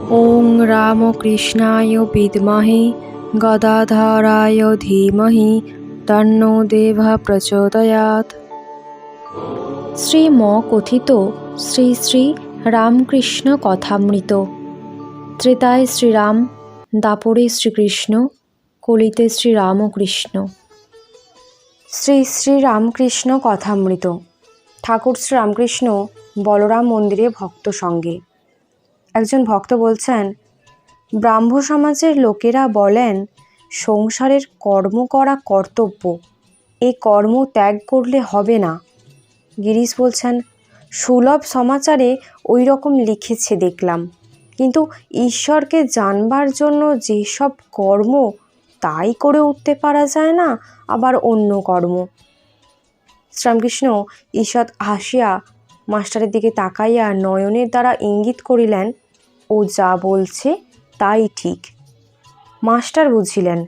ওং রামকৃষ্ণায় বিদমহে, গদাধরায় ধীমহি, তন্ন দেব প্রচোদয়াত শ্রীম কথিত শ্রী শ্রী রামকৃষ্ণ কথামৃত। ত্রেতায় শ্রীরাম, দাপরে শ্রীকৃষ্ণ, কলিতে শ্রীরামকৃষ্ণ। শ্রী শ্রী রামকৃষ্ণ কথামৃত। ঠাকুর শ্রীরামকৃষ্ণ বলরাম মন্দিরে ভক্ত সঙ্গে। একজন ভক্ত বলছেন, ব্রাহ্ম সমাজের লোকেরা বলেন, সংসারের কর্ম করা কর্তব্য। এই কর্ম ত্যাগ করলে হবে না। গিরিশ বলছেন, সুলভ সমাচারে ওই রকম লিখেছে দেখলাম। কিন্তু ঈশ্বরকে জানবার জন্য যেসব কর্ম, তাই করে উঠতে পারা যায় না, আবার অন্য কর্ম। শ্রীরামকৃষ্ণ ঈষৎ হাসিয়া মাস্টারের দিকে তাকাইয়া নয়নের দ্বারা ইঙ্গিত করিলেন ও যা বলছে তাই ঠিক। মাস্টার বুঝিলেন,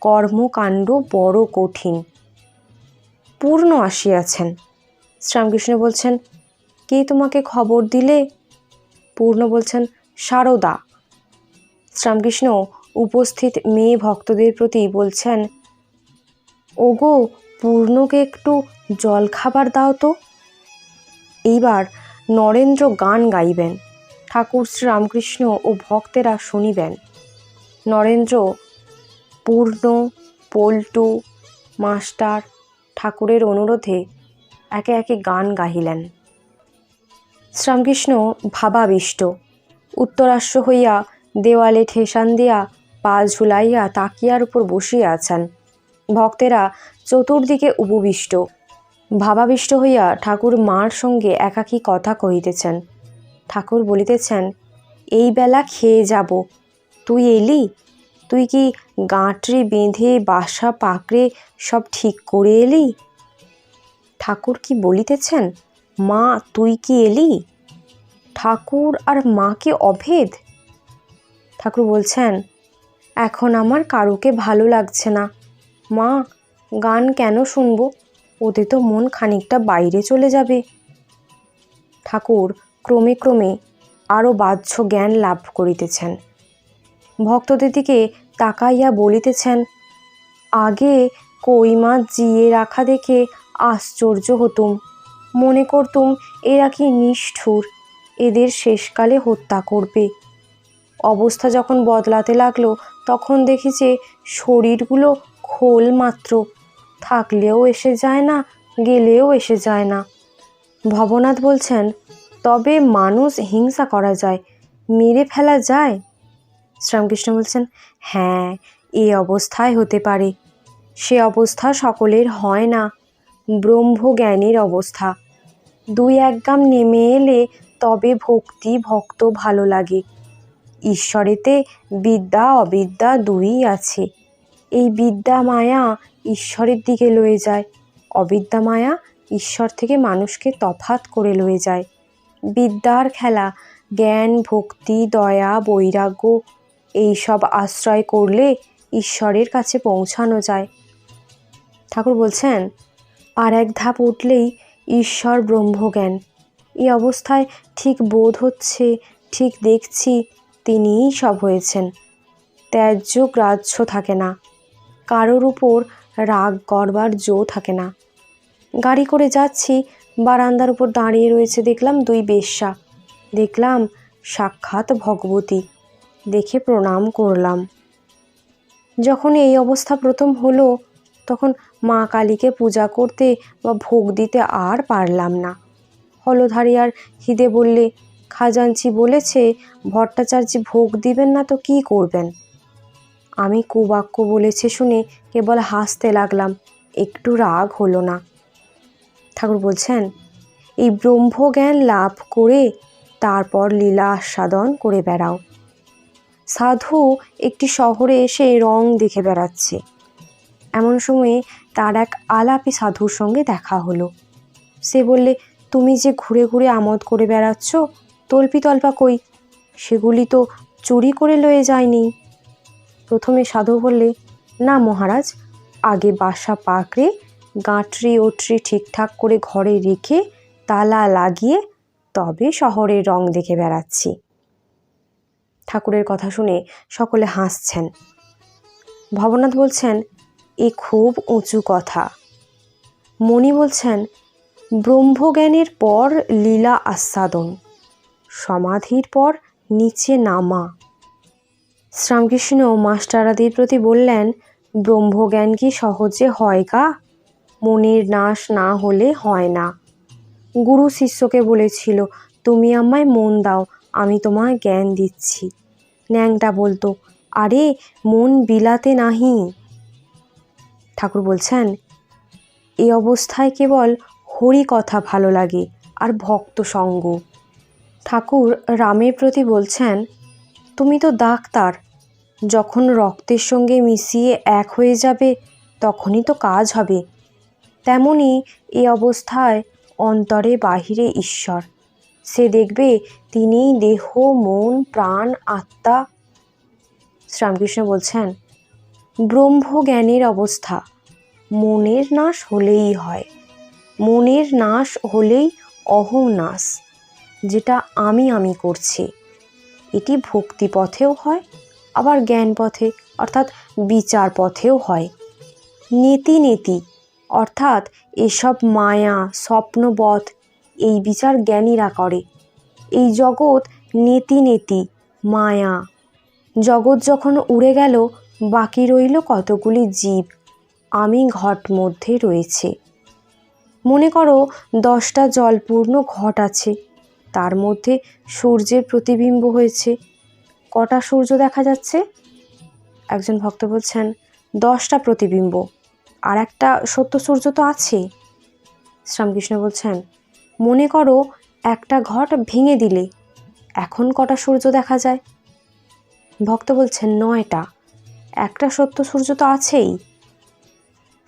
কর্মকাণ্ড বড় কঠিন। পূর্ণ আসিয়াছেন। শ্রীরামকৃষ্ণ বলছেন, কে তোমাকে খবর দিলে? পূর্ণ বলছেন, সারদা। শ্রীরামকৃষ্ণ উপস্থিত মেয়ে ভক্তদের প্রতি বলছেন, ওগো, পূর্ণকে একটু জল খাবার দাও তো। এইবার নরেন্দ্র গান গাইবেন। ঠাকুর শ্রীরামকৃষ্ণ ও ভক্তেরা শুনিবেন। নরেন্দ্র, পূর্ণ, পল্টু, মাস্টার ঠাকুরের অনুরোধে একে একে গান গাহিলেন। শ্রীরামকৃষ্ণ ভাবাবিষ্ট। উত্তরাশ্ব হইয়া দেওয়ালে ঠেসান দিয়া পা ঝুলাইয়া তাকিয়ার উপর বসিয়া আছেন। ভক্তেরা চতুর্দিকে উপবিষ্ট ভাবাবিষ্ট হইয়া ঠাকুর মার সঙ্গে একাকী কথা কহিতেছেন। ঠাকুর বলিতেছেন, এই বেলা খেয়ে যাব। তুই এলি? তুই কি গাঁটরি বেঁধে, বাসা পাকড়ে সব ঠিক করে এলি? ঠাকুর কি বলিতেছেন, মা, তুই কি এলি? ঠাকুর আর মাকে অভেদ? ঠাকুর বলছেন, এখন আমার কারুকে ভালো লাগছে না। মা, গান কেন শুনব? ওতে তো মন খানিকটা বাইরে চলে যাবে। ঠাকুর ক্রমে ক্রমে আরও বাহ্য জ্ঞান লাভ করিতেছেন। ভক্তদের দিকে তাকাইয়া বলিতেছেন, আগে কই মাছ জিয়ে রাখা দেখে আশ্চর্য হতুম। মনে করতুম এরা কি নিষ্ঠুর, এদের শেষকালে হত্যা করবে। অবস্থা যখন বদলাতে লাগল, তখন দেখি যে শরীরগুলো খোল মাত্র। থাকলেও এসে যায় না, গেলেও এসে যায় না। ভবনাথ বলছেন তবে মানুষ হিংসা করা যায়, মেরে ফেলা যায়? শ্রীরামকৃষ্ণ বলছেন হ্যাঁ এ অবস্থায় হতে পারে। সে অবস্থা সকলের হয় না। ব্রহ্মজ্ঞানের অবস্থা। দুই এক গাম নেমে এলে তবে ভক্তি ভক্ত ভালো লাগে। ঈশ্বরেতে বিদ্যা, অবিদ্যা দুই আছে। এই বিদ্যা মায়া ঈশ্বরের দিকে লয়ে যায়। অবিদ্যা মায়া ঈশ্বর থেকে মানুষকে তফাত করে লয়ে যায়। বিদ্যার খেলা, জ্ঞান, ভক্তি, দয়া, বৈরাগ্য এই সব আশ্রয় করলে ঈশ্বরের কাছে পৌঁছানো যায়। ঠাকুর বলছেন, আর এক ধাপ উঠলেই ঈশ্বর ব্রহ্মজ্ঞান। এই অবস্থায় ঠিক বোধ হচ্ছে, ঠিক দেখছি, তিনিই সব হয়েছেন। ত্যায্য গ্রাহ্য থাকে না। কারোর উপর রাগ গড়বার জো থাকে না। গাড়ি করে যাচ্ছি বারান্দার উপর দাঁড়িয়ে রয়েছে দেখলাম দুই বেশ্যা। দেখলাম সাক্ষাৎ ভগবতী। দেখে প্রণাম করলাম। যখন এই অবস্থা প্রথম হলো, তখন মা কালীকে পূজা করতে বা ভোগ দিতে আর পারলাম না। হলধারী আর হিদে বললে, খাজাঞ্চি বলেছে, ভট্টাচার্য ভোগ দিবেন না তো কি করবেন? আমি কুবাক্য বলেছে শুনে কেবল হাসতে লাগলাম, একটু রাগ হলো না। ঠাকুর বলছেন, এই ব্রহ্মজ্ঞান লাভ করে তারপর লীলা আস্বাদন করে বেড়াও। সাধু একটি শহরে এসে রং দেখে বেড়াচ্ছে। এমন সময়ে তার এক আলাপি সাধুর সঙ্গে দেখা হলো। সে বললে, তুমি যে ঘুরে ঘুরে আমোদ করে বেড়াচ্ছ তল্পি তল্পা কই? সেগুলি তো চুরি করে লয়ে যায়নি। প্রথমে সাধু বললে, না মহারাজ, আগে বাসা পাকড়ে গাঁটরি ওটরি ঠিকঠাক করে ঘরে রেখে তালা লাগিয়ে তবে শহরের রং দেখে বেড়াচ্ছি। ঠাকুরের কথা শুনে সকলে হাসছেন। ভবনাথ বলছেন, এ খুব উঁচু কথা। মণি বলছেন, ব্রহ্মজ্ঞানের পর লীলা আস্বাদন, সমাধির পর নিচে নামা। শ্রীরামকৃষ্ণ মাস্টারাদির প্রতি বললেন, ব্রহ্মজ্ঞান কি সহজে হয় গা? মনের নাশ না হলে হয় না। গুরু শিষ্যকে বলেছিল, তুমি আমায় মন দাও, আমি তোমায় জ্ঞান দিচ্ছি। ন্যাংটা বলতো, আরে, মন বিলাতে নাহি। ঠাকুর বলছেন এই অবস্থায় কেবল হরি কথা ভালো লাগে আর ভক্ত সঙ্গ। ঠাকুর রামের প্রতি বলছেন, তুমি তো ডাক্তার, যখন রক্তের সঙ্গে মিশিয়ে এক হয়ে যাবে, তখনই তো কাজ হবে। তেমনি এ অবস্থায় অন্তরে বাহিরে ঈশ্বর। সে দেখবে তিনি দেহ, মন, প্রাণ, আত্মা। শ্রীরামকৃষ্ণ বলছেন, ব্রহ্মজ্ঞানের অবস্থা, মনের নাশ হলেই হয়। মনের নাশ হলেই অহং নাশ, যেটা আমি আমি করছি। এটি ভক্তি পথেও হয়, আবার জ্ঞান পথে, অর্থাৎ বিচার পথেও হয়। নীতি নীতি অর্থাৎ এসব মায়া, স্বপ্নবধ, এই বিচার জ্ঞানীরা করে। এই জগৎ নেতি নেতি, মায়া। জগৎ যখন উড়ে গেল, বাকি রইল কতগুলি জীব। আমি ঘট মধ্যে রয়েছে। মনে করো দশটা জলপূর্ণ ঘট আছে। তার মধ্যে সূর্যের প্রতিবিম্ব হয়েছে। কটা সূর্য দেখা যাচ্ছে? একজন ভক্ত বলছেন, দশটা প্রতিবিম্ব। আর একটা সত্য সূর্য তো আছে। শ্রীরামকৃষ্ণ বলছেন, মনে করো একটা ঘট ভেঙে দিলে এখন কটা সূর্য দেখা যায়? ভক্ত বলছেন, নয়টা। একটা সত্য সূর্য তো আছেই।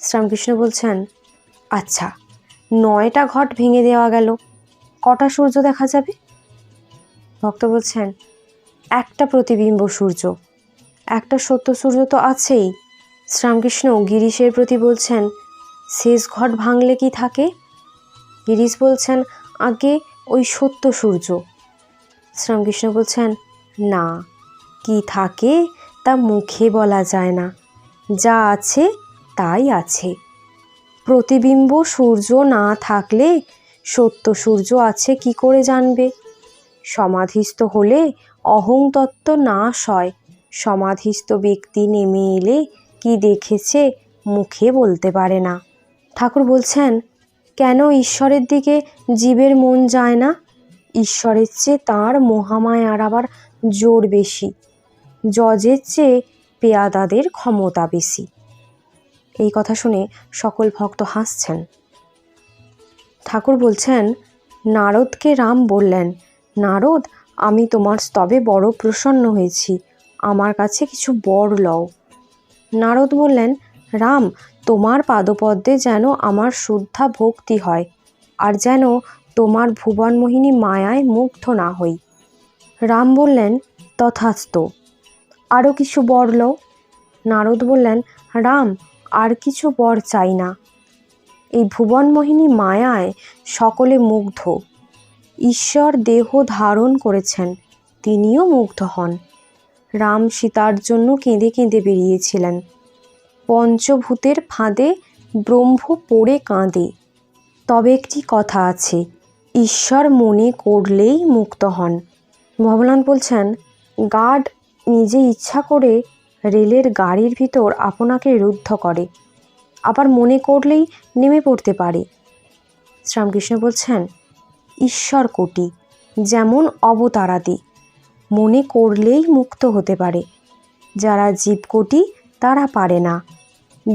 শ্রীরামকৃষ্ণ বলছেন আচ্ছা নয়টা ঘট ভেঙে দেওয়া গেল, কটা সূর্য দেখা যাবে? ভক্ত বলছেন, একটা প্রতিবিম্ব সূর্য, একটা সত্য সূর্য তো আছেই। শ্রীরামকৃষ্ণ গিরিশের প্রতি বলছেন, শেষ ঘট ভাঙলে কি থাকে? গিরিশ বলছেন, আগে ওই সত্য সূর্য। শ্রীরামকৃষ্ণ বলছেন, না, কি থাকে তা মুখে বলা যায় না। যা আছে, তাই আছে। প্রতিবিম্ব সূর্য না থাকলে সত্য সূর্য আছে কি করে জানবে? সমাধিস্থ হলে অহং তত্ত্ব নাশ হয়। সমাধিস্থ ব্যক্তি নেমে এলে কি দেখেছে মুখে বলতে পারে না। ঠাকুর বলছেন, কেন ঈশ্বরের দিকে জীবের মন যায় না? ঈশ্বরের চেয়ে তাঁর মহামায়ার আবার জোর বেশি। জজের চেয়ে পেয়াদাদের ক্ষমতা বেশি। এই কথা শুনে সকল ভক্ত হাসছেন। ঠাকুর বলছেন, নারদকে রাম বললেন, নারদ, আমি তোমার স্তবে বড় প্রসন্ন হয়েছি। আমার কাছে কিছু বর লও। নারদ বললেন, রাম, তোমার পাদপদ্মে যেন আমার শুদ্ধা ভক্তি হয়, আর যেন তোমার ভুবনমোহিনী মায়ায় মুগ্ধ না হই। রাম বললেন, তথাস্ত। আরও কিছু বর লও? নারদ বললেন, রাম, আর কিছু বর চাই না। এই ভুবনমোহিনী মায়ায় সকলে মুগ্ধ। ঈশ্বর দেহ ধারণ করেছেন, তিনিও মুগ্ধ হন। রাম সীতার জন্য কেঁদে কেঁদে বেরিয়েছিলেন। পঞ্চভূতের ফাঁদে ব্রহ্ম পড়ে কাঁদে। তবে একটি কথা আছে, ঈশ্বর মনে করলেই মুক্ত হন। ভবনাথ বলছেন, গার্ড নিজে ইচ্ছা করে রেলের গাড়ির ভিতর আপনাকে রুদ্ধ করে, আবার মনে করলেই নেমে পড়তে পারে। শ্রীরামকৃষ্ণ বলছেন, ঈশ্বর কোটি, যেমন অবতারাদি মনে করলেই মুক্ত হতে পারে। যারা জীবকোটি, তারা পারে না।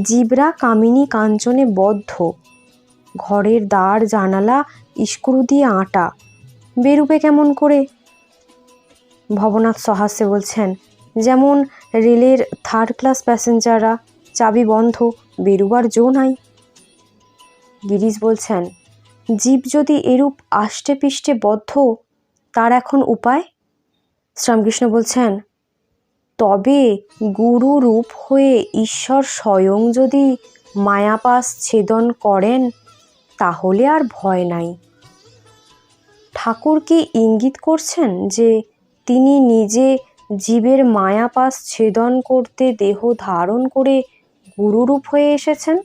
জীবরা কামিনী কাঞ্চনে বদ্ধ। ঘরের দ্বার, জানালা স্ক্রু দিয়ে আটা। বেরুবে কেমন করে? ভবনাথ সহাস্যে বলছেন, যেমন রেলের থার্ড ক্লাস প্যাসেঞ্জাররা চাবি বন্ধ, বেরুবার জো নাই। গিরিশ বলছেন, জীব যদি এরূপ আষ্টে পিষ্টে বদ্ধ, তার এখন উপায়? শ্রীরামকৃষ্ণ বলছেন, তবে গুরু রূপ হয়ে ঈশ্বর স্বয়ং যদি মায়াপাস ছেদন করেন, তাহলে আর ভয় নাই। ঠাকুর কি ইঙ্গিত করছেন যে তিনি নিজে জীবের মায়াপাস ছেদন করতে দেহ ধারণ করে গুরুরূপ হয়ে এসেছেন?